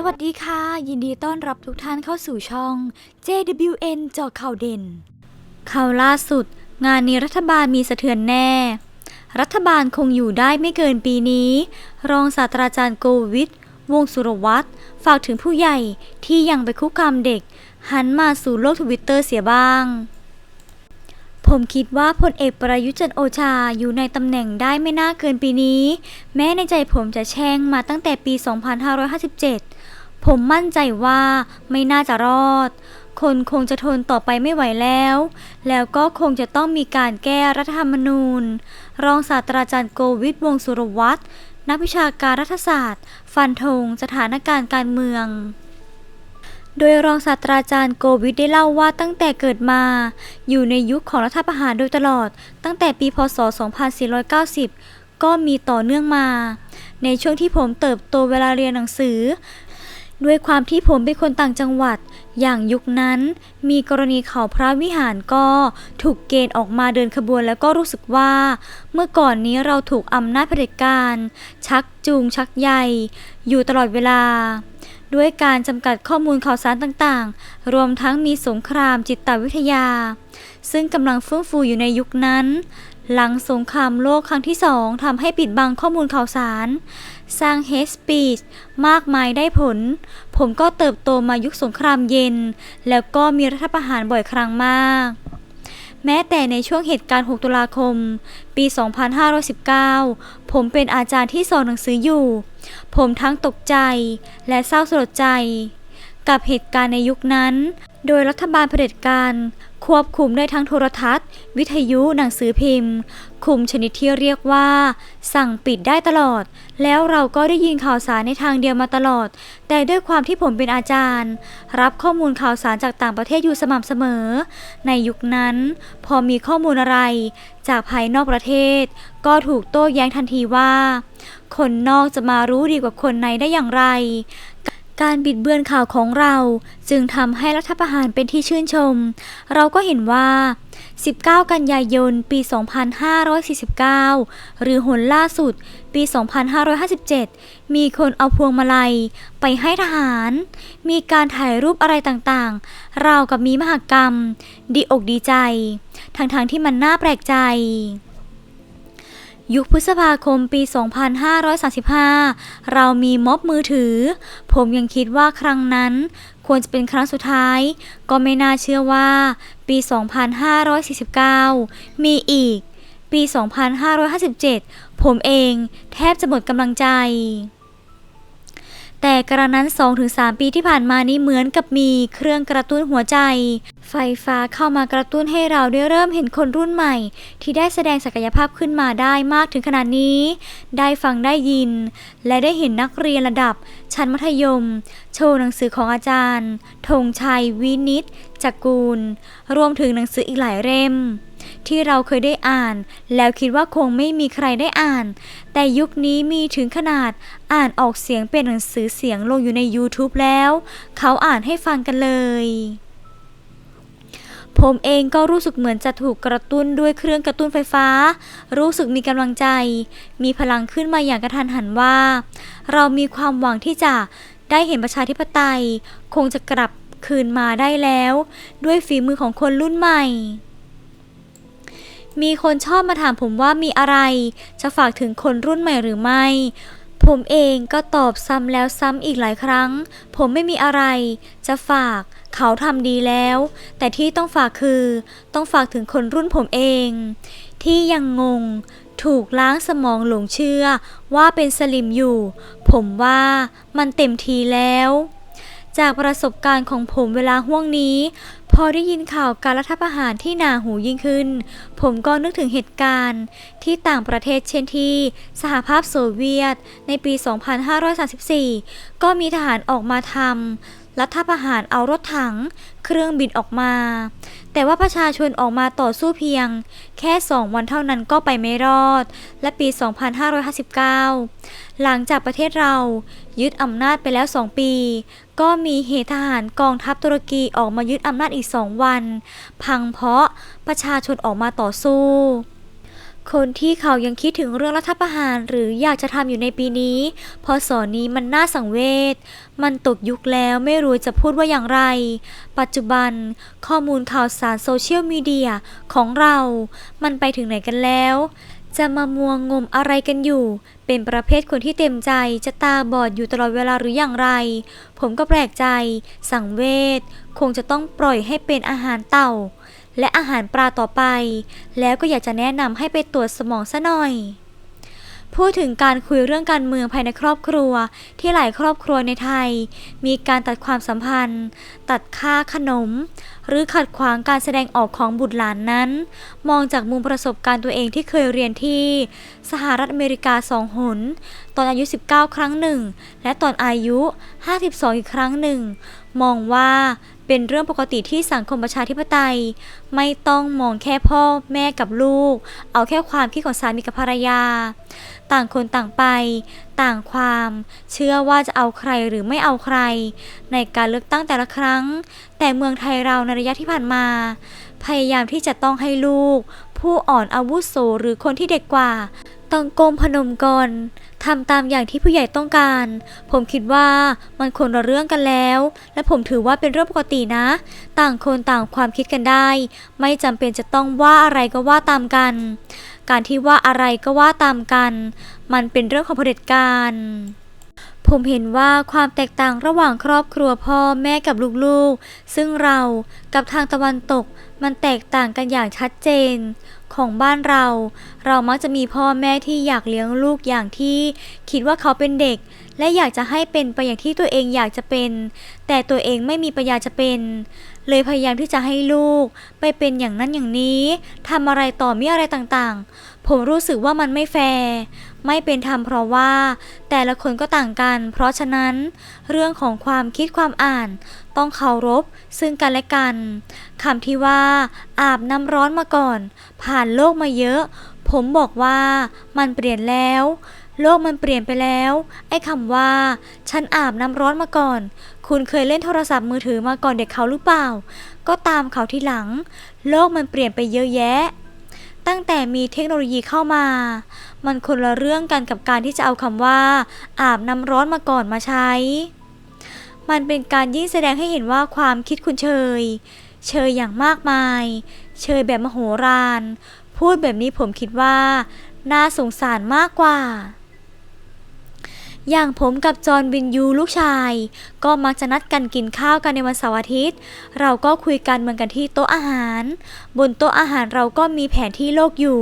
สวัสดีค่ะ ยินดีต้อนรับทุกท่านเข้าสู่ช่อง JWN จาะข่าวเด่น ข่าวล่าสุด งานนี้รัฐบาลมีสะเทือนแน่ รัฐบาลคงอยู่ได้ไม่เกินปีนี้ รองศาสตราจารย์โกวิทวงสุรวัตรฝากถึงผู้ใหญ่ที่ยังไปคุกคามเด็ก หันมาสู่โลกทวิตเตอร์เสียบ้าง ผมคิดว่าพลเอกประยุทธ์จันโอชาอยู่ในตำแหน่งได้ไม่น่าเกินปีนี้ แม้ในใจผมจะแช่งมาตั้งแต่ปี 2557 ผมมั่นใจว่าไม่น่าจะรอด คนคงจะทนต่อไปไม่ไหวแล้ว แล้วก็คงจะต้องมีการแก้รัฐธรรมนูญ รองศาสตราจารย์โกวิทวงสุรวัตรนักวิชาการรัฐศาสตร์ ฟันธงสถานการณ์การเมือง โดยรองศาสตราจารย์โกวิทได้เล่าว่าตั้งแต่เกิดมา อยู่ในยุคของรัฐประหารโดยตลอด ตั้งแต่ปีพศ 2490 ก็มีต่อเนื่องมา ในช่วงที่ผมเติบโตเวลาเรียนหนังสือ ด้วยความที่ผมเป็นคนต่างจังหวัด อย่างยุคนั้น มีกรณีเขาพระวิหารก็ถูกเกณฑ์ออกมาเดินขบวนแล้วก็รู้สึกว่า เมื่อก่อนนี้เราถูกอำนาจเผด็จการ ชักจูงชักใยอยู่ตลอดเวลา ด้วยการจำกัดข้อมูลข่าวสารต่างๆ รวมทั้งมีสงครามจิตวิทยา ซึ่งกำลังเฟื่องฟูอยู่ในยุคนั้น หลังสงครามโลกครั้งที่สองทำให้ปิดบังข้อมูลข่าวสาร สร้างเฮสปีชมากมายได้ผล ผมก็เติบโตมายุคสงครามเย็น แล้วก็มีรัฐประหารบ่อยครั้งมาก แม้แต่ในช่วงเหตุการณ์ 6 ตุลาคม ปี 2519 ผมเป็นอาจารย์ที่สอนหนังสืออยู่ ผมทั้งตกใจและเศร้าสลดใจ กับเหตุการณ์ในยุคนั้น โดยรัฐบาลเผด็จการ ควบคุมได้ทั้งโทรทัศน์ วิทยุหนังสือพิมพ์ คุมชนิดที่เรียกว่า สั่งปิดได้ตลอด แล้วเราก็ได้ยินข่าวสารในทางเดียวมาตลอด แต่ด้วยความที่ผมเป็นอาจารย์ รับข้อมูลข่าวสารจากต่างประเทศอยู่สม่ำเสมอ ในยุคนั้น พอมีข้อมูลอะไร จากภายนอกประเทศ ก็ถูกโต้แย้งทันทีว่า คนนอกจะมารู้ดีกว่าคนในได้อย่างไร การบิดเบือนข่าวของเราจึงทำให้รัฐประหารเป็นที่ชื่นชม เราก็เห็นว่า 19 กันยายน ปี 2549 หรือหนล่าสุด ปี 2557 มีคนเอาพวงมาลัย ไปให้ทหาร มีการถ่ายรูปอะไรต่างๆเราวกับมีมหกรรม ดีอกดีใจ ทั้งๆที่มันน่าแปลกใจ ยุคพฤษภาคมปี 2535 เรามีม็อบมือถือ ผมยังคิดว่าครั้งนั้น ควรจะเป็นครั้งสุดท้าย ก็ไม่น่าเชื่อว่า ปี 2549 มีอีก ปี 2557 ผมเองแทบจะหมดกำลังใจแต่กระนั้น 2-3 ปีที่ผ่านมานี้เหมือนกับมีเครื่องกระตุ้นหัวใจ ไฟฟ้าเข้ามากระตุ้นให้เราได้เริ่มเห็นคนรุ่นใหม่ ที่ได้แสดงศักยภาพขึ้นมาได้มากถึงขนาดนี้ ได้ฟังได้ยิน และได้เห็นนักเรียนระดับ ชั้นมัธยม โชว์หนังสือของอาจารย์ธงชัย วินิตจักกูล รวมถึงหนังสืออีกหลายเล่ม ที่เราเคยได้อ่าน แล้วคิดว่าคงไม่มีใครได้อ่าน แต่ยุคนี้มีถึงขนาดอ่านออกเสียงเป็นหนังสือเสียงลงอยู่ใน YouTube แล้ว เขาอ่านให้ฟังกันเลย ผมเองก็รู้สึกเหมือนจะถูกกระตุ้นด้วยเครื่องกระตุ้นไฟฟ้า รู้สึกมีกำลังใจ มีพลังขึ้นมาอย่างกระทันหันว่า เรามีความหวังที่จะได้เห็นประชาธิปไตย คงจะกลับคืนมาได้แล้ว ด้วยฝีมือของคนรุ่นใหม่ มีคนชอบมาถามผมว่ามีอะไร จะฝากถึงคนรุ่นใหม่หรือไม่ผมเองก็ตอบซ้ำแล้วซ้ำอีกหลายครั้ง ผมไม่มีอะไร จะฝาก เขาทำดีแล้ว แต่ที่ต้องฝากคือต้องฝากถึงคนรุ่นผมเอง ที่ยังงง ถูกล้างสมองหลงเชื่อว่าเป็นสลิมอยู่ ผมว่ามันเต็มทีแล้ว จากประสบการณ์ของผมเวลาห่วงนี้ พอได้ยินข่าวการรัฐประหารที่หนาหูยิ่งขึ้น ผมก็นึกถึงเหตุการณ์ที่ต่างประเทศเช่นที่ สหภาพโซเวียตในปี 2534 ก็มีทหารออกมาทำ รัฐประหารเอารถถัง เครื่องบินออกมา แต่ว่าประชาชนออกมาต่อสู้เพียง แค่ 2 วันเท่านั้นก็ไปไม่รอด และปี 2559 หลังจากประเทศเรายึดอำนาจไปแล้ว 2 ปี ก็มีเหตุทหารกองทัพตุรกีออกมายึดอำนาจอีก 2 วัน พังเพราะประชาชนออกมาต่อสู้ คนที่เขายังคิดถึงเรื่องรัฐประหารหรืออยากจะทำอยู่ในปีนี้พอสอนนี้มันน่าสังเวช มันตกยุคแล้วไม่รู้จะพูดว่าอย่างไร ปัจจุบัน ข้อมูลข่าวสารโซเชียลมีเดียของเรา มันไปถึงไหนกันแล้ว จะมามัวงมอะไรกันอยู่ เป็นประเภทคนที่เต็มใจจะตาบอดอยู่ตลอดเวลาหรืออย่างไร ผมก็แปลกใจ สังเวช คงจะต้องปล่อยให้เป็นอาหารเต่า และอาหารปลาต่อไป แล้วก็อยากจะแนะนำให้ไปตรวจสมองซะหน่อย พูดถึงการคุยเรื่องการเมืองภายในครอบครัว ที่หลายครอบครัวในไทย มีการตัดความสัมพันธ์ ตัดค่าขนม หรือขัดขวางการแสดงออกของบุตรหลานนั้น มองจากมุมประสบการณ์ตัวเองที่เคยเรียนที่ สหรัฐอเมริกาสองหน ตอนอายุ 19 ครั้งหนึ่ง และตอนอายุ 52 อีกครั้งหนึ่ง มองว่า เป็นเรื่องปกติที่สังคมประชาธิปไตย ไม่ต้องมองแค่พ่อแม่กับลูก เอาแค่ความคิดของสามีกับภรรยา ต่างคนต่างไป ต่างความ เชื่อว่าจะเอาใครหรือไม่เอาใคร ในการเลือกตั้งแต่ละครั้ง แต่เมืองไทยเราในระยะที่ผ่านมา พยายามที่จะต้องให้ลูก ผู้อ่อนอาวุโสหรือคนที่เด็กกว่า ต้องก้มพนมกรทำตามอย่างที่ผู้ใหญ่ต้องการ ผมคิดว่ามันคนละเรื่องกันแล้ว และผมถือว่าเป็นเรื่องปกตินะ ต่างคนต่างความคิดกันได้ ไม่จำเป็นจะต้องว่าอะไรก็ว่าตามกัน การที่ว่าอะไรก็ว่าตามกัน มันเป็นเรื่องของเผด็จการผมเห็นว่าความแตกต่างระหว่างครอบครัวพ่อแม่กับลูกๆ ซึ่งเรากับทางตะวันตกมันแตกต่างกันอย่างชัดเจน ของบ้านเรา เรามักจะมีพ่อแม่ที่อยากเลี้ยงลูกอย่างที่คิดว่าเขาเป็นเด็ก และอยากจะให้เป็นไปอย่างที่ตัวเองอยากจะเป็น แต่ตัวเองไม่มีปัญญาจะเป็น เลยพยายามที่จะให้ลูกไปเป็นอย่างนั้นอย่างนี้ทำอะไรต่อมีอะไรต่างๆ ผมรู้สึกว่ามันไม่แฟร์ ไม่เป็นธรรมเพราะว่า แต่ละคนก็ต่างกัน เพราะฉะนั้น เรื่องของความคิดความอ่าน ต้องเคารพ ซึ่งกันและกันคำที่ว่า อาบน้ำร้อนมาก่อน ผ่านโลกมาเยอะ ผมบอกว่ามันเปลี่ยนแล้ว โลกมันเปลี่ยนไปแล้ว ไอ้คำว่า ฉันอาบน้ำร้อนมาก่อน คุณเคยเล่นโทรศัพท์มือถือมาก่อนเด็กเขาหรือเปล่า ก็ตามเขาที่หลัง โลกมันเปลี่ยนไปเยอะแยะ ตั้งแต่มีเทคโนโลยีเข้ามา มันคนละเรื่องกันกับการที่จะเอาคำว่า อาบน้ำร้อนมาก่อนมาใช้ มันเป็นการยิ่งแสดงให้เห็นว่าความคิดคุณเชย เชยอย่างมากมาย เชยแบบมโหฬารพูดแบบนี้ผมคิดว่า น่าสงสารมากกว่า อย่างผมกับจอห์นวินยูลูกชาย ก็มักจะนัดกันกินข้าวกันในวันเสาร์อาทิตย์ เราก็คุยกันเหมือนกันที่โต๊ะอาหาร บนโต๊ะอาหารเราก็มีแผนที่โลกอยู่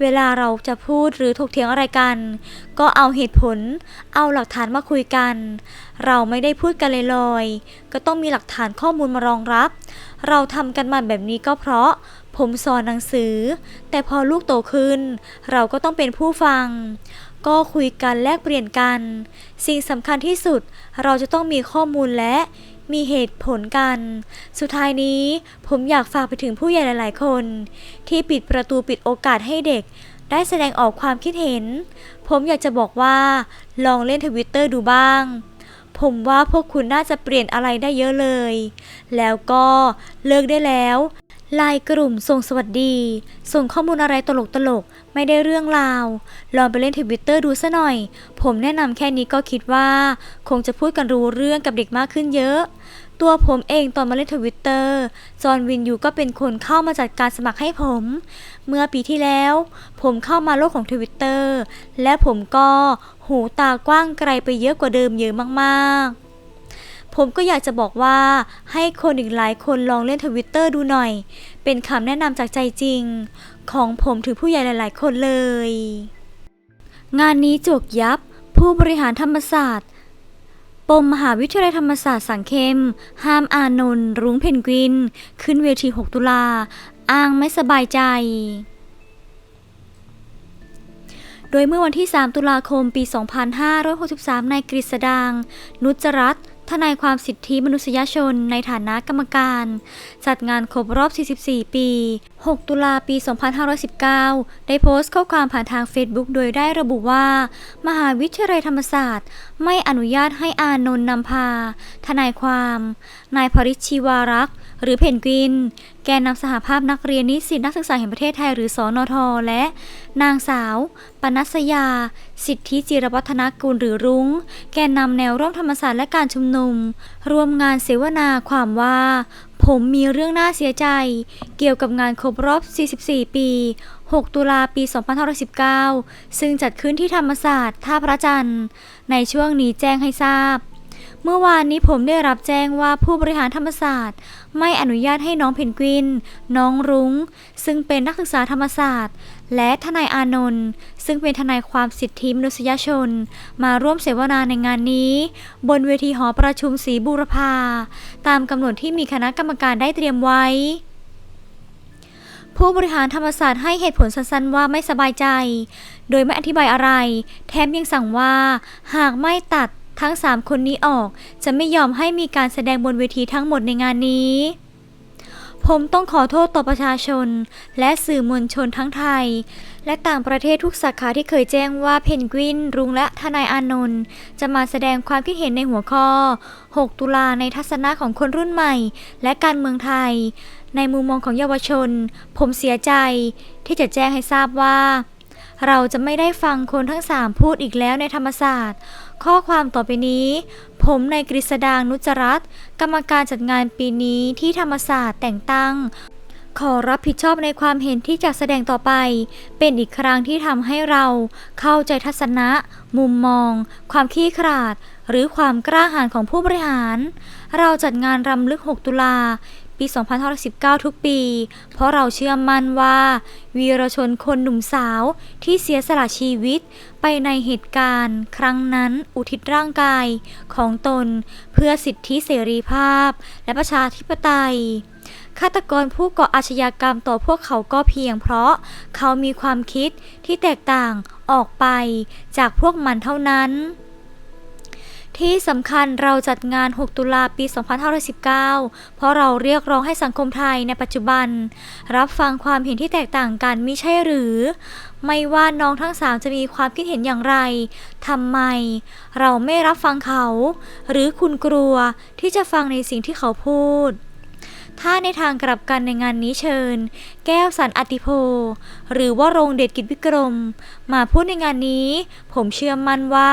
เวลาเราจะพูดหรือถกเถียงอะไรกัน ก็เอาเหตุผล เอาหลักฐานมาคุยกัน เราไม่ได้พูดกันลอยๆก็ต้องมีหลักฐานข้อมูลมารองรับ เราทำกันมาแบบนี้ก็เพราะผมสอนหนังสือ แต่พอลูกโตขึ้น เราก็ต้องเป็นผู้ฟัง ก็คุยกันแลกเปลี่ยนกัน สิ่งสำคัญที่สุดเราจะต้องมีข้อมูลและมีเหตุผลกัน สุดท้ายนี้ผมอยากฝากไปถึงผู้ใหญ่หลาย ๆ คน ที่ปิดประตูปิดโอกาสให้เด็ก ได้แสดงออกความคิดเห็น ผมอยากจะบอกว่า ลองเล่นทวิตเตอร์ดูบ้าง ผมว่าพวกคุณน่าจะเปลี่ยนอะไรได้เยอะเลย แล้วก็เลิกได้แล้ว ไลน์กลุ่มส่งสวัสดี ส่งข้อมูลอะไรตลกๆไม่ได้เรื่องราว ลองไปเล่นทวิตเตอร์ดูซะหน่อย ผมแนะนำแค่นี้ก็คิดว่า คงจะพูดกันรู้เรื่องกับเด็กมากขึ้นเยอะ ตัวผมเองตอนมาเล่นทวิตเตอร์จอห์นวินยูก็เป็นคนเข้ามาจัดการสมัครให้ผม เมื่อปีที่แล้ว ผมเข้ามาโลกของทวิตเตอร์และผมก็หูตากว้างไกลไปเยอะกว่าเดิมเยอะมากๆ ผมก็อยากจะบอกว่าให้คนอีกหลายคนลองเล่นทวิตเตอร์ดูหน่อย เป็นคำแนะนำจากใจจริง ของผมถึงผู้ใหญ่หลาย ๆ คนเลย งานนี้จวกยับ ผู้บริหารธรรมศาสตร์ปมมหาวิทยาลัยธรรมศาสตร์สังเขมห้ามอานนท์รุ้งเพนกวิน ขึ้นเวที 6 ตุลา อ้างไม่สบายใจ โดยเมื่อวันที่ 3 ตุลาคม ปี 2563 นายกฤษดาง นุจรัต ทนายความสิทธิมนุษยชนในฐานะกรรมการ จัดงานครบรอบ 44 ปี 6 ตุลาปี 2519 ได้โพสต์ข้อความผ่านทางเฟซบุ๊กโดยได้ระบุว่า มหาวิทยาลัยธรรมศาสตร์ ไม่อนุญาตให้อานนท์นำพา ทนายความ นายพริชชีวารักษ์ หรือเพนกวิน แกนนำสหภาพนักเรียนนิสิตนักศึกษาแห่งประเทศไทยหรือสอนอทและนางสาว ปนัสยา สิทธิจิรวัฒนกุลหรือรุง้ง แกนนำแนวร่วมธรรมศาสตร์และการชุมนุม รวมงานเสวนาความว่า ผมมีเรื่องน่าเสียใจ เกี่ยวกับงานครบรอบ 44 ปี 6 ตุลาปี 2519 ซึ่งจัดขึ้นที่ธรรมศาสตร์ท่าพระจันทร์ ในช่วงนี้แจ้งให้ทราบ เมื่อวานนี้ผมได้รับแจ้งว่าผู้บริหารธรรมศาสตร์ ไม่อนุญาตให้น้องเพนกวิน น้องรุง้ง ซึ่งเป็นนักศึกษาธรรมศาสตร์ และทนายอานนท์ซึ่งเป็นทนายความสิทธิมนุษยชน มาร่วมเสวนาในงานนี้ บนเวทีหอประชุมศรีบูรพา ตามกำหนดที่มีคณะกรรมการได้เตรียมไว้ผู้บริหารธรรมศาสตร์ให้เหตุผลสั้นๆว่าไม่สบายใจ โดยไม่อธิบายอะไร แถมยังสั่งว่า หากไม่ตัด ทั้ง3คนนี้ออก จะไม่ยอมให้มีการแสดงบนเวทีทั้งหมดในงานนี้ ผมต้องขอโทษต่อประชาชน และสื่อมวลชนทั้งไทย และต่างประเทศทุกสาขาที่เคยแจ้งว่าเพนกวิน รุงและทนายอานนท์จะมาแสดงความคิดเห็นในหัวข้อ 6 ตุลาในทัศนะของคนรุ่นใหม่ และการเมืองไทย ในมุมมองของเยาวชน ผมเสียใจที่จะแจ้งให้ทราบว่า เราจะไม่ได้ฟังคนทั้งสามพูดอีกแล้วในธรรมศาสตร์ ข้อความต่อไปนี้ ผมในายกฤษดางนุจรัตกรรมการจัดงานปีนี้ที่ธรรมศาสตร์แต่งตั้ง ขอรับผิดชอบในความเห็นที่จะแสดงต่อไป เป็นอีกครั้งที่ทำให้เราเข้าใจทัศนะ มุมมอง ความขี้ขลาด หรือความกล้าหาญของผู้บริหาร เราจัดงานรำลึก 6 ตุลา ปี 2519 ทุกปี เพราะเราเชื่อมั่นว่า วีรชนคนหนุ่มสาวที่เสียสละชีวิตไปในเหตุการณ์ ครั้งนั้นอุทิศร่างกายของตนเพื่อสิทธิเสรีภาพ และประชาธิปไตยฆาตกรผู้ก่ออาชญากรรมต่อพวกเขาก็เพียงเพราะเขามีความคิดที่แตกต่างออกไปจากพวกมันเท่านั้น ที่สำคัญเราจัดงาน 6 ตุลาปี 2519 เพราะเราเรียกร้องให้สังคมไทยในปัจจุบัน รับฟังความเห็นที่แตกต่างกันมิใช่หรือ ไม่ว่าน้องทั้งสามจะมีความคิดเห็นอย่างไรทำไม เราไม่รับฟังเขา หรือคุณกลัวที่จะฟังในสิ่งที่เขาพูดถ้าในทางกลับกันในงานนี้เชิญ แก้วสันอติโพ หรือว่าโรงเดชกิจวิกรม มาพูดในงานนี้ ผมเชื่อมั่นว่า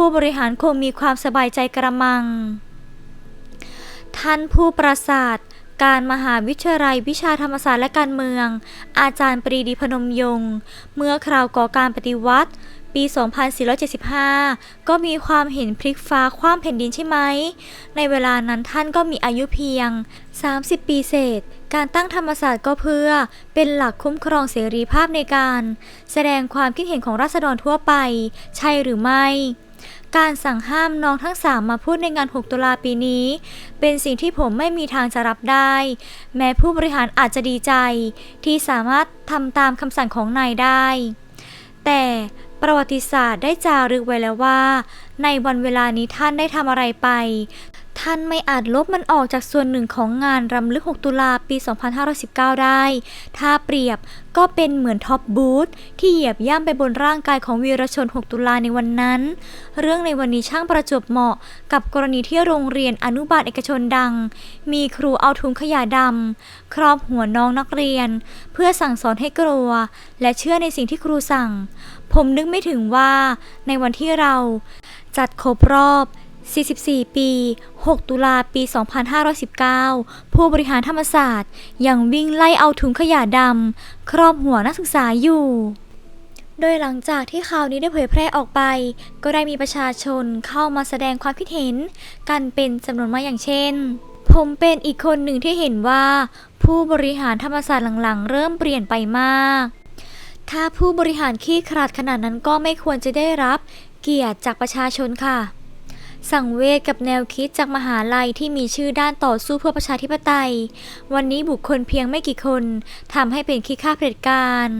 ผู้บริหารคงมีความสบายใจกระมัง ท่านผู้ประสาท การมหาวิทยาลัยวิชาธรรมศาสตร์และการเมือง อาจารย์ปรีดีพนมยงค์เมื่อคราวก่อการปฏิวัติปี 2475 ก็มีความเห็นพลิกฟ้าคว่ำแผ่นดินใช่ไหม ในเวลานั้นท่านก็มีอายุเพียง 30 ปีเศษ การตั้งธรรมศาสตร์ก็เพื่อเป็นหลักคุ้มครองเสรีภาพในการ แสดงความคิดเห็นของราษฎรทั่วไป ใช่หรือไม่ การสั่งห้ามน้องทั้งสามมาพูดในงาน 6 ตุลาปีนี้ เป็นสิ่งที่ผมไม่มีทางจะรับได้ แม้ผู้บริหารอาจจะดีใจ ที่สามารถทำตามคำสั่งของนายได้ แต่ประวัติศาสตร์ได้จารึกไว้แล้วว่า ในวันเวลานี้ท่านได้ทำอะไรไป ท่านไม่อาจลบมันออกจากส่วนหนึ่งของงานรำลึก 6 ตุลาปี 2519 ได้ ถ้าเปรียบก็เป็นเหมือนท็อปบูธที่เหยียบย่ำไปบนร่างกายของวีรชน 6 ตุลาในวันนั้น เรื่องในวันนี้ช่างประจวบเหมาะ กับกรณีที่โรงเรียนอนุบาลเอกชนดัง มีครูเอาถุงขยะดำครอบหัวน้องนักเรียน เพื่อสั่งสอนให้กลัว และเชื่อในสิ่งที่ครูสั่ง ผมนึกไม่ถึงว่าในวันที่เรา จัดครบรอบ 44 ปี 6 ตุลาปี 2519 ผู้บริหารธรรมศาสตร์ ยังวิ่งไล่เอาถุงขยะดำ ครอบหัวนักศึกษาอยู่ โดยหลังจากที่ข่าวนี้ได้เผยแพร่ออกไป ก็ได้มีประชาชนเข้ามาแสดงความคิดเห็น กันเป็นจำนวนมากอย่างเช่น ผมเป็นอีกคนหนึ่งที่เห็นว่า ผู้บริหารธรรมศาสตร์หลังๆ เริ่มเปลี่ยนไปมาก ถ้าผู้บริหารขี้ขลาดขนาดนั้นก็ไม่ควรจะได้รับ เกียรติจากประชาชนค่ะ สังเวชกับแนวคิดจากมหาลัยที่มีชื่อด้านต่อสู้เพื่อประชาธิปไตย วันนี้บุคคลเพียงไม่กี่คนทำให้เป็นขี้ข้าเผด็จการ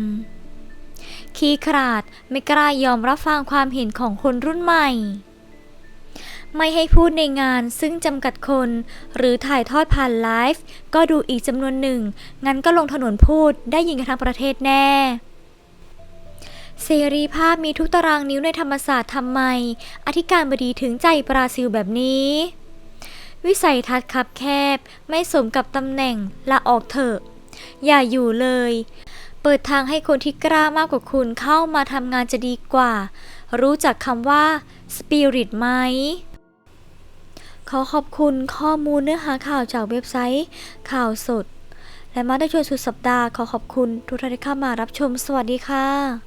ขี้ขลาดไม่กล้ายอมรับฟังความเห็นของคนรุ่นใหม่ ไม่ให้พูดในงานซึ่งจำกัดคนหรือถ่ายทอดผ่านไลฟ์ก็ดูอีกจำนวนหนึ่ง งั้นก็ลงถนนพูดได้ยินกันทั้งประเทศแน่ เสรีภาพมีทุกตารางนิ้วในธรรมศาสตร์ทำไม อธิการบดีถึงใจบราซิลแบบนี้ วิสัยทัศน์คับแคบ ไม่สมกับตำแหน่งละออกเถอะ อย่าอยู่เลย เปิดทางให้คนที่กล้ามากกว่าคุณเข้ามาทำงานจะดีกว่า รู้จักคำว่า spirit ไหมขอขอบคุณข้อมูลเนื้อหาข่าวจากเว็บไซต์ ข่าวสด และมาได้ชวนสุดสัปดาห์ขอขอบคุณทุกท่านที่เข้ามารับชมสวัสดีค่ะ